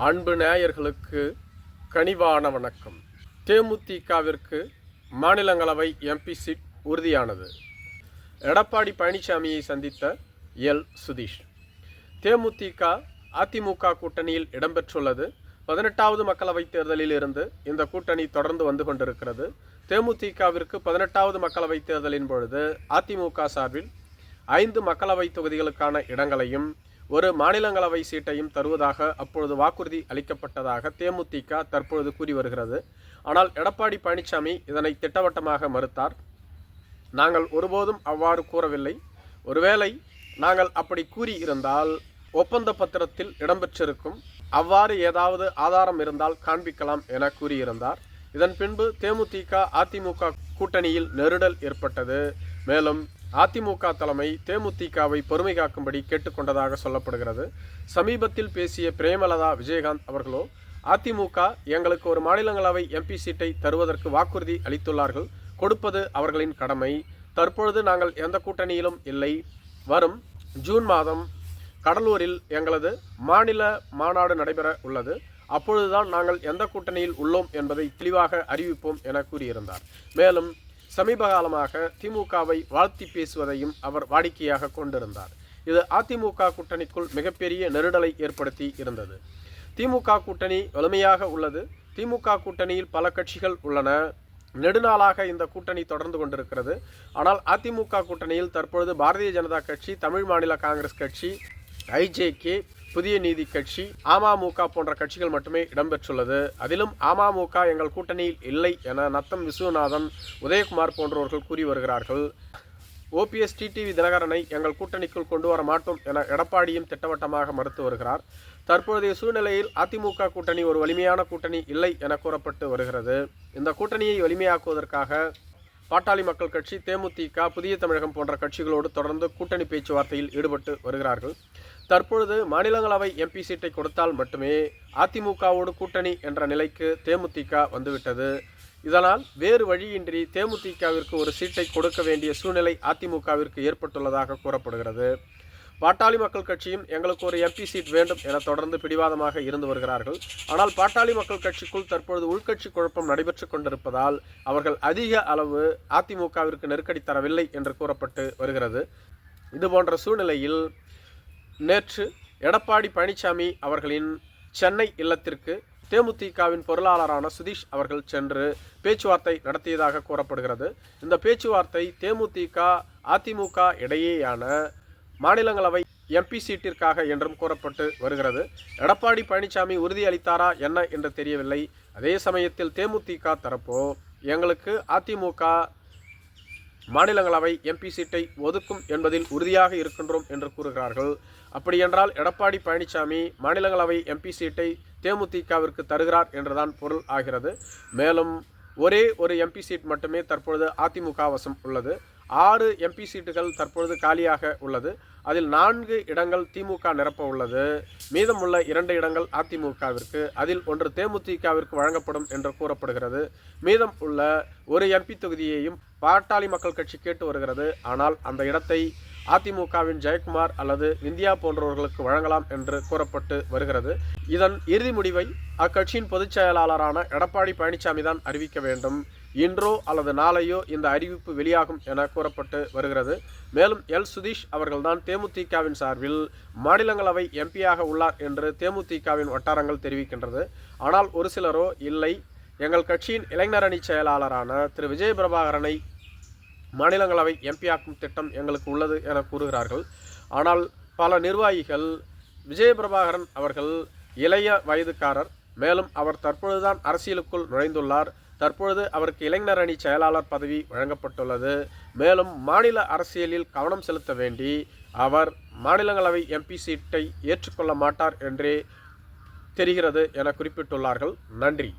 அன்பு நேயர்களுக்கு கனிவான வணக்கம். தேமுதிகவிற்கு மாநிலங்களவை எம்பி சீட் உறுதியானது. எடப்பாடி பழனிசாமியை சந்தித்த எல். சுதீஷ். தேமுதிக அதிமுக கூட்டணியில் இடம்பெற்றுள்ளது. பதினெட்டாவது மக்களவைத் தேர்தலில் இருந்து இந்த கூட்டணி தொடர்ந்து வந்து கொண்டிருக்கிறது. தேமுதிகவிற்கு பதினெட்டாவது மக்களவைத் தேர்தலின் பொழுது அதிமுக சார்பில் ஐந்து மக்களவை தொகுதிகளுக்கான இடங்களையும் ஒரு மாநிலங்களவை சீட்டையும் தருவதாக அப்பொழுது வாக்குறுதி அளிக்கப்பட்டதாக தேமுதிக தற்பொழுது கூறி வருகிறது. ஆனால் எடப்பாடி பழனிசாமி இதனை திட்டவட்டமாக மறுத்தார். நாங்கள் ஒருபோதும் அவ்வாறு கூறவில்லை. ஒருவேளை நாங்கள் அப்படி கூறியிருந்தால் ஒப்பந்த பத்திரத்தில் இடம்பெற்றிருக்கும். அவ்வாறு ஏதாவது ஆதாரம் இருந்தால் காண்பிக்கலாம் என கூறியிருந்தார். இதன் பின்பு தேமுதிக அதிமுக கூட்டணியில் நெருடல் ஏற்பட்டது. மேலும் அதிமுக தலைமை தேமுதிகவை பொறுமை காக்கும்படி கேட்டுக்கொண்டதாக சொல்லப்படுகிறது. சமீபத்தில் பேசிய பிரேமலதா விஜயகாந்த் அவர்களோ அதிமுக எங்களுக்கு ஒரு மாநிலங்களவை எம்பி சீட்டை தருவதற்கு வாக்குறுதி அளித்துள்ளார்கள். கொடுப்பது அவர்களின் கடமை. தற்பொழுது நாங்கள் எந்த கூட்டணியிலும் இல்லை. வரும் ஜூன் மாதம் கடலூரில் எங்களது மாநில மாநாடு நடைபெற உள்ளது. அப்பொழுதுதான் நாங்கள் எந்த கூட்டணியில் உள்ளோம் என்பதை தெளிவாக அறிவிப்போம் என கூறியிருந்தார். மேலும் சமீப காலமாக திமுகவை வாழ்த்தி பேசுவதையும் அவர் வாடிக்கையாக கொண்டிருந்தார். இது அதிமுக கூட்டணிக்குள் மிகப்பெரிய நெருடலை ஏற்படுத்தி இருந்தது. திமுக கூட்டணி வலிமையாக உள்ளது. திமுக கூட்டணியில் பல கட்சிகள் உள்ளன. நெடுநாளாக இந்த கூட்டணி தொடர்ந்து கொண்டிருக்கிறது. ஆனால் அதிமுக கூட்டணியில் தற்பொழுது பாரதிய ஜனதா கட்சி தமிழ் மாநில காங்கிரஸ் கட்சி ஐஜேகே புதிய நீதி கட்சி அமமுக போன்ற கட்சிகள் மட்டுமே இடம்பெற்றுள்ளது. அதிலும் அமமுக எங்கள் கூட்டணியில் இல்லை என நத்தம் விஸ்வநாதன் உதயகுமார் போன்றவர்கள் கூறி வருகிறார்கள். ஓபிஎஸ் டிடிவி தினகரனை எங்கள் கூட்டணிக்குள் கொண்டு வர மாட்டோம் என எடப்பாடியும் திட்டவட்டமாக மறுத்து வருகிறார். தற்போதைய சூழ்நிலையில் அதிமுக கூட்டணி ஒரு வலிமையான கூட்டணி இல்லை என கூறப்பட்டு வருகிறது. இந்த கூட்டணியை வலிமையாக்குவதற்காக பாட்டாளி மக்கள் கட்சி தேமுதிக புதிய தமிழகம் போன்ற கட்சிகளோடு தொடர்ந்து கூட்டணி பேச்சுவார்த்தையில் ஈடுபட்டு வருகிறார்கள். தற்பொழுது மாநிலங்களவை எம்பி சீட்டை கொடுத்தால் மட்டுமே அதிமுகவோடு கூட்டணி என்ற நிலைக்கு தேமுதிக வந்துவிட்டது. இதனால் வேறு வழியின்றி தேமுதிகவிற்கு ஒரு சீட்டை கொடுக்க வேண்டிய சூழ்நிலை அதிமுகவிற்கு ஏற்பட்டுள்ளதாக கூறப்படுகிறது. பாட்டாளி மக்கள் கட்சியும் எங்களுக்கு ஒரு எம்பி சீட் வேண்டும் என தொடர்ந்து பிடிவாதமாக இருந்து வருகிறார்கள். ஆனால் பாட்டாளி மக்கள் கட்சிக்குள் தற்பொழுது உள்கட்சி குழப்பம் நடைபெற்று கொண்டிருப்பதால் அவர்கள் அதிக அளவு அதிமுகவிற்கு நெருக்கடி தரவில்லை என்று கூறப்பட்டு வருகிறது. இது போன்ற சூழ்நிலையில் நேற்று எடப்பாடி பழனிசாமி அவர்களின் சென்னை இல்லத்திற்கு தேமுதிகவின் பொருளாளரான சுதீஷ் அவர்கள் சென்று பேச்சுவார்த்தை நடத்தியதாக கூறப்படுகிறது. இந்த பேச்சுவார்த்தை தேமுதிக அதிமுக இடையேயான மாநிலங்களவை எம்பி சீட்டிற்காக என்றும் கூறப்பட்டு வருகிறது. எடப்பாடி பழனிசாமி உறுதியளித்தாரா என்ன என்று தெரியவில்லை. அதே சமயத்தில் தேமுதிக தரப்போ எங்களுக்கு அதிமுக மாநிலங்களவை எம்பி சீட்டை ஒதுக்கும் என்பதில் உறுதியாக இருக்கின்றோம் என்று கூறுகிறார்கள். அப்படியென்றால் எடப்பாடி பழனிசாமி மாநிலங்களவை எம்பி சீட்டை தேமுதிகவிற்கு தருகிறார் என்றுதான் பொருள் ஆகிறது. மேலும் ஒரே ஒரு எம்பி சீட் மட்டுமே தற்பொழுது அதிமுக வசம் உள்ளது. ஆறு எம்பி சீட்டுகள் தற்பொழுது காலியாக உள்ளது. அதில் நான்கு இடங்கள் திமுக நிரப்ப உள்ளது. மீதமுள்ள இரண்டு இடங்கள் அதிமுகவிற்கு அதில் ஒன்று தேமுதிகவிற்கு வழங்கப்படும் என்று கூறப்படுகிறது. மீதம் உள்ள ஒரு எம்பி தொகுதியையும் பாட்டாளி மக்கள் கட்சி கேட்டு வருகிறது. ஆனால் அந்த இடத்தை அதிமுகவின் ஜெயக்குமார் அல்லது இந்தியா போன்றவர்களுக்கு வழங்கலாம் என்று கூறப்பட்டு வருகிறது. இதன் இறுதி முடிவை அக்கட்சியின் பொதுச் செயலாளரான எடப்பாடி பழனிசாமி தான் அறிவிக்க வேண்டும். இன்றோ அல்லது நாளையோ இந்த அறிவிப்பு வெளியாகும் என கூறப்பட்டு வருகிறது. மேலும் எல். சுதீஷ் அவர்கள்தான் தேமுதிகவின் சார்பில் மாநிலங்களவை எம்பியாக உள்ளார் என்று தேமுதிகவின் வட்டாரங்கள் தெரிவிக்கின்றது. ஆனால் ஒரு சிலரோ இல்லை. எங்கள் கட்சியின் இளைஞர் அணி செயலாளரான திரு. விஜய பிரபாகரனை மாநிலங்களவை எம்பியாக்கும் திட்டம் எங்களுக்கு உள்ளது என கூறுகிறார்கள். ஆனால் பல நிர்வாகிகள் விஜய பிரபாகரன் அவர்கள் இளைய வயதுக்காரர். மேலும் அவர் தற்பொழுதுதான் அரசியலுக்குள் நுழைந்துள்ளார். தற்பொழுது அவருக்கு இளைஞர் அணி செயலாளர் பதவி வழங்கப்பட்டுள்ளது. மேலும் மாநில அரசியலில் கவனம் செலுத்த வேண்டி அவர் மாநிலங்களவை எம்பி சீட்டை ஏற்றுக்கொள்ள மாட்டார் என்றே தெரிகிறது என குறிப்பிட்டுள்ளார்கள். நன்றி.